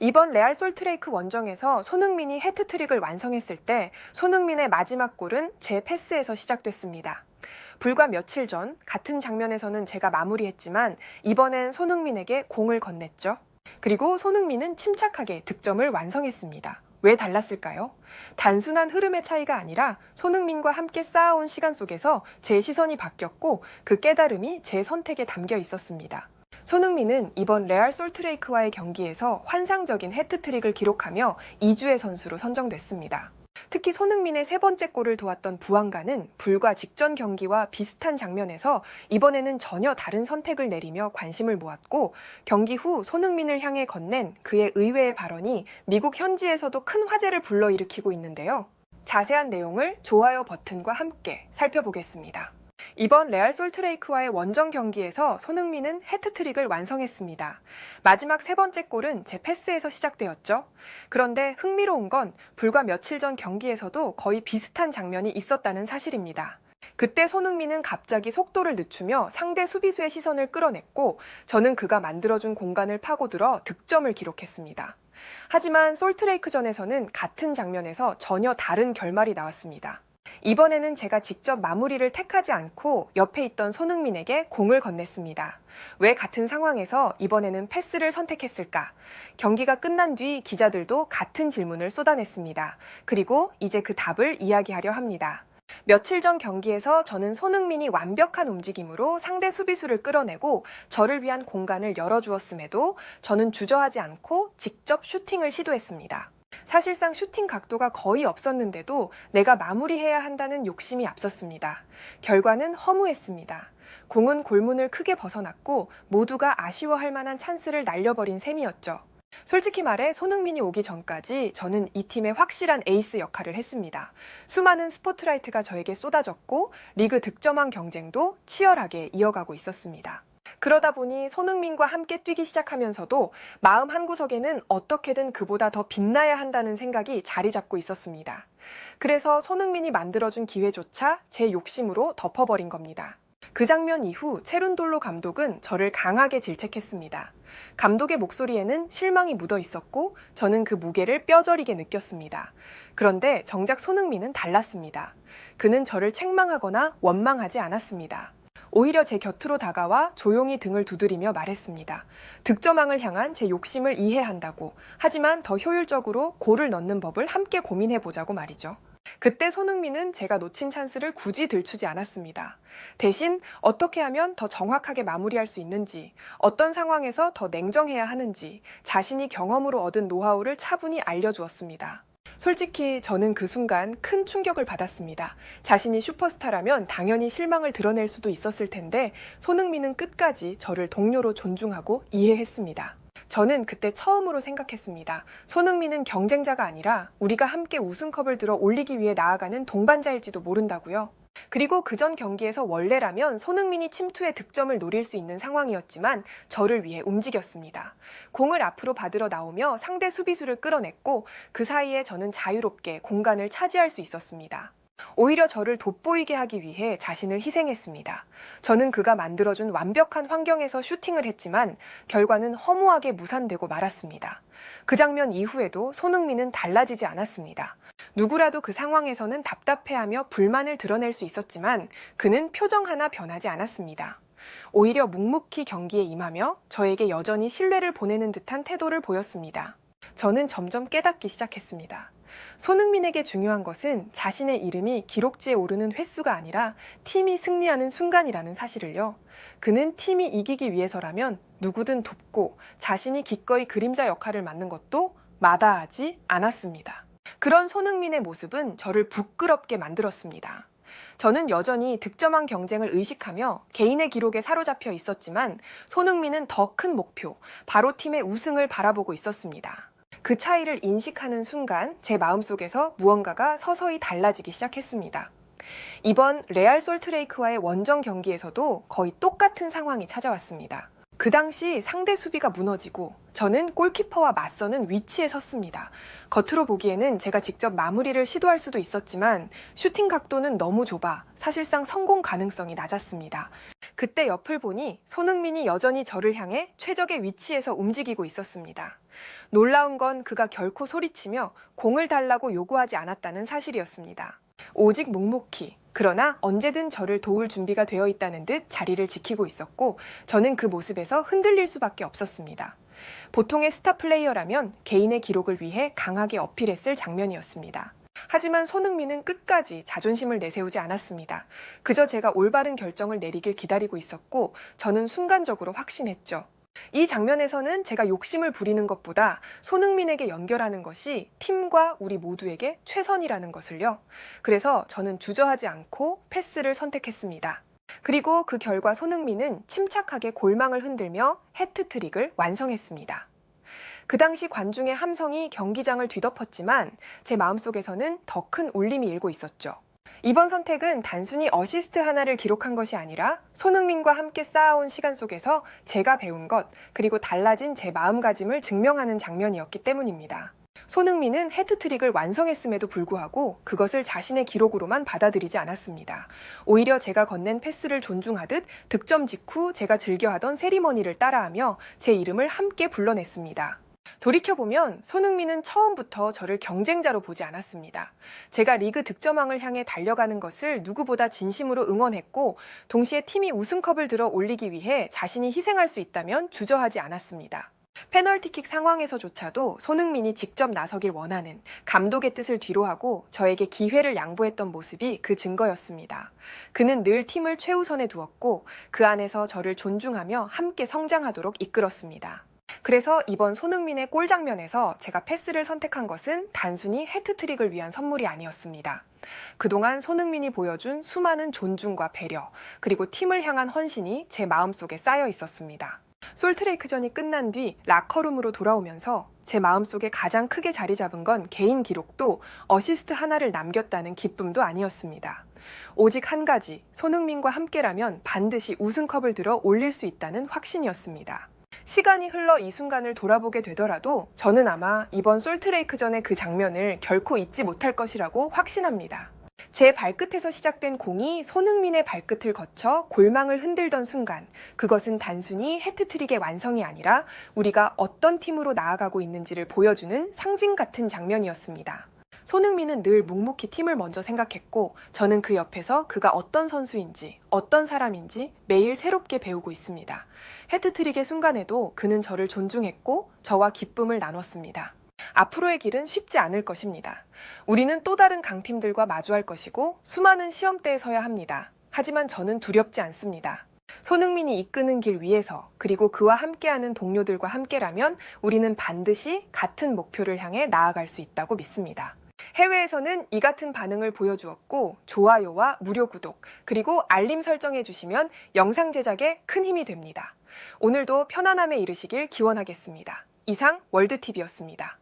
이번 레알 솔트레이크 원정에서 손흥민이 해트트릭을 완성했을 때 손흥민의 마지막 골은 제 패스에서 시작됐습니다. 불과 며칠 전 같은 장면에서는 제가 마무리했지만 이번엔 손흥민에게 공을 건넸죠. 그리고 손흥민은 침착하게 득점을 완성했습니다. 왜 달랐을까요? 단순한 흐름의 차이가 아니라 손흥민과 함께 쌓아온 시간 속에서 제 시선이 바뀌었고 그 깨달음이 제 선택에 담겨 있었습니다. 손흥민은 이번 레알 솔트레이크와의 경기에서 환상적인 해트트릭을 기록하며 2주의 선수로 선정됐습니다. 특히 손흥민의 세 번째 골을 도왔던 부안가는 불과 직전 경기와 비슷한 장면에서 이번에는 전혀 다른 선택을 내리며 관심을 모았고 경기 후 손흥민을 향해 건넨 그의 의외의 발언이 미국 현지에서도 큰 화제를 불러일으키고 있는데요. 자세한 내용을 좋아요 버튼과 함께 살펴보겠습니다. 이번 레알 솔트레이크와의 원정 경기에서 손흥민은 해트트릭을 완성했습니다. 마지막 세 번째 골은 제 패스에서 시작되었죠. 그런데 흥미로운 건 불과 며칠 전 경기에서도 거의 비슷한 장면이 있었다는 사실입니다. 그때 손흥민은 갑자기 속도를 늦추며 상대 수비수의 시선을 끌어냈고 저는 그가 만들어준 공간을 파고들어 득점을 기록했습니다. 하지만 솔트레이크전에서는 같은 장면에서 전혀 다른 결말이 나왔습니다. 이번에는 제가 직접 마무리를 택하지 않고 옆에 있던 손흥민에게 공을 건넸습니다. 왜 같은 상황에서 이번에는 패스를 선택했을까? 경기가 끝난 뒤 기자들도 같은 질문을 쏟아냈습니다. 그리고 이제 그 답을 이야기하려 합니다. 며칠 전 경기에서 저는 손흥민이 완벽한 움직임으로 상대 수비수를 끌어내고 저를 위한 공간을 열어주었음에도 저는 주저하지 않고 직접 슈팅을 시도했습니다. 사실상 슈팅 각도가 거의 없었는데도 내가 마무리해야 한다는 욕심이 앞섰습니다. 결과는 허무했습니다. 공은 골문을 크게 벗어났고 모두가 아쉬워할 만한 찬스를 날려버린 셈이었죠. 솔직히 말해 손흥민이 오기 전까지 저는 이 팀의 확실한 에이스 역할을 했습니다. 수많은 스포트라이트가 저에게 쏟아졌고 리그 득점왕 경쟁도 치열하게 이어가고 있었습니다. 그러다 보니 손흥민과 함께 뛰기 시작하면서도 마음 한구석에는 어떻게든 그보다 더 빛나야 한다는 생각이 자리 잡고 있었습니다. 그래서 손흥민이 만들어준 기회조차 제 욕심으로 덮어버린 겁니다. 그 장면 이후 체룬돌로 감독은 저를 강하게 질책했습니다. 감독의 목소리에는 실망이 묻어 있었고 저는 그 무게를 뼈저리게 느꼈습니다. 그런데 정작 손흥민은 달랐습니다. 그는 저를 책망하거나 원망하지 않았습니다. 오히려 제 곁으로 다가와 조용히 등을 두드리며 말했습니다. 득점왕을 향한 제 욕심을 이해한다고. 하지만 더 효율적으로 골을 넣는 법을 함께 고민해 보자고 말이죠. 그때 손흥민은 제가 놓친 찬스를 굳이 들추지 않았습니다. 대신 어떻게 하면 더 정확하게 마무리할 수 있는지, 어떤 상황에서 더 냉정해야 하는지, 자신이 경험으로 얻은 노하우를 차분히 알려주었습니다. 솔직히 저는 그 순간 큰 충격을 받았습니다. 자신이 슈퍼스타라면 당연히 실망을 드러낼 수도 있었을 텐데 손흥민은 끝까지 저를 동료로 존중하고 이해했습니다. 저는 그때 처음으로 생각했습니다. 손흥민은 경쟁자가 아니라 우리가 함께 우승컵을 들어 올리기 위해 나아가는 동반자일지도 모른다고요. 그리고 그전 경기에서 원래라면 손흥민이 침투해 득점을 노릴 수 있는 상황이었지만 저를 위해 움직였습니다. 공을 앞으로 받으러 나오며 상대 수비수를 끌어냈고 그 사이에 저는 자유롭게 공간을 차지할 수 있었습니다. 오히려 저를 돋보이게 하기 위해 자신을 희생했습니다. 저는 그가 만들어준 완벽한 환경에서 슈팅을 했지만 결과는 허무하게 무산되고 말았습니다. 그 장면 이후에도 손흥민은 달라지지 않았습니다. 누구라도 그 상황에서는 답답해하며 불만을 드러낼 수 있었지만 그는 표정 하나 변하지 않았습니다. 오히려 묵묵히 경기에 임하며 저에게 여전히 신뢰를 보내는 듯한 태도를 보였습니다. 저는 점점 깨닫기 시작했습니다. 손흥민에게 중요한 것은 자신의 이름이 기록지에 오르는 횟수가 아니라 팀이 승리하는 순간이라는 사실을요. 그는 팀이 이기기 위해서라면 누구든 돕고 자신이 기꺼이 그림자 역할을 맡는 것도 마다하지 않았습니다. 그런 손흥민의 모습은 저를 부끄럽게 만들었습니다. 저는 여전히 득점왕 경쟁을 의식하며 개인의 기록에 사로잡혀 있었지만 손흥민은 더 큰 목표, 바로 팀의 우승을 바라보고 있었습니다. 그 차이를 인식하는 순간 제 마음속에서 무언가가 서서히 달라지기 시작했습니다. 이번 레알 솔트레이크와의 원정 경기에서도 거의 똑같은 상황이 찾아왔습니다. 그 당시 상대 수비가 무너지고 저는 골키퍼와 맞서는 위치에 섰습니다. 겉으로 보기에는 제가 직접 마무리를 시도할 수도 있었지만 슈팅 각도는 너무 좁아 사실상 성공 가능성이 낮았습니다. 그때 옆을 보니 손흥민이 여전히 저를 향해 최적의 위치에서 움직이고 있었습니다. 놀라운 건 그가 결코 소리치며 공을 달라고 요구하지 않았다는 사실이었습니다. 오직 묵묵히 그러나 언제든 저를 도울 준비가 되어 있다는 듯 자리를 지키고 있었고 저는 그 모습에서 흔들릴 수밖에 없었습니다. 보통의 스타 플레이어라면 개인의 기록을 위해 강하게 어필했을 장면이었습니다. 하지만 손흥민은 끝까지 자존심을 내세우지 않았습니다. 그저 제가 올바른 결정을 내리길 기다리고 있었고 저는 순간적으로 확신했죠. 이 장면에서는 제가 욕심을 부리는 것보다 손흥민에게 연결하는 것이 팀과 우리 모두에게 최선이라는 것을요. 그래서 저는 주저하지 않고 패스를 선택했습니다. 그리고 그 결과 손흥민은 침착하게 골망을 흔들며 해트트릭을 완성했습니다. 그 당시 관중의 함성이 경기장을 뒤덮었지만 제 마음속에서는 더 큰 울림이 일고 있었죠. 이번 선택은 단순히 어시스트 하나를 기록한 것이 아니라 손흥민과 함께 쌓아온 시간 속에서 제가 배운 것, 그리고 달라진 제 마음가짐을 증명하는 장면이었기 때문입니다. 손흥민은 헤트트릭을 완성했음에도 불구하고 그것을 자신의 기록으로만 받아들이지 않았습니다. 오히려 제가 건넨 패스를 존중하듯 득점 직후 제가 즐겨하던 세리머니를 따라하며 제 이름을 함께 불러냈습니다. 돌이켜보면 손흥민은 처음부터 저를 경쟁자로 보지 않았습니다. 제가 리그 득점왕을 향해 달려가는 것을 누구보다 진심으로 응원했고, 동시에 팀이 우승컵을 들어 올리기 위해 자신이 희생할 수 있다면 주저하지 않았습니다. 페널티킥 상황에서조차도 손흥민이 직접 나서길 원하는 감독의 뜻을 뒤로하고 저에게 기회를 양보했던 모습이 그 증거였습니다. 그는 늘 팀을 최우선에 두었고 그 안에서 저를 존중하며 함께 성장하도록 이끌었습니다. 그래서 이번 손흥민의 골 장면에서 제가 패스를 선택한 것은 단순히 해트트릭을 위한 선물이 아니었습니다. 그동안 손흥민이 보여준 수많은 존중과 배려, 그리고 팀을 향한 헌신이 제 마음속에 쌓여 있었습니다. 솔트레이크전이 끝난 뒤 라커룸으로 돌아오면서 제 마음속에 가장 크게 자리 잡은 건 개인 기록도 어시스트 하나를 남겼다는 기쁨도 아니었습니다. 오직 한 가지, 손흥민과 함께라면 반드시 우승컵을 들어 올릴 수 있다는 확신이었습니다. 시간이 흘러 이 순간을 돌아보게 되더라도 저는 아마 이번 솔트레이크전의 그 장면을 결코 잊지 못할 것이라고 확신합니다. 제 발끝에서 시작된 공이 손흥민의 발끝을 거쳐 골망을 흔들던 순간, 그것은 단순히 해트트릭의 완성이 아니라 우리가 어떤 팀으로 나아가고 있는지를 보여주는 상징 같은 장면이었습니다. 손흥민은 늘 묵묵히 팀을 먼저 생각했고, 저는 그 옆에서 그가 어떤 선수인지, 어떤 사람인지 매일 새롭게 배우고 있습니다. 해트트릭의 순간에도 그는 저를 존중했고, 저와 기쁨을 나눴습니다. 앞으로의 길은 쉽지 않을 것입니다. 우리는 또 다른 강팀들과 마주할 것이고 수많은 시험대에 서야 합니다. 하지만 저는 두렵지 않습니다. 손흥민이 이끄는 길 위에서 그리고 그와 함께하는 동료들과 함께라면 우리는 반드시 같은 목표를 향해 나아갈 수 있다고 믿습니다. 해외에서는 이 같은 반응을 보여주었고 좋아요와 무료 구독 그리고 알림 설정해 주시면 영상 제작에 큰 힘이 됩니다. 오늘도 편안함에 이르시길 기원하겠습니다. 이상 월드TV였습니다.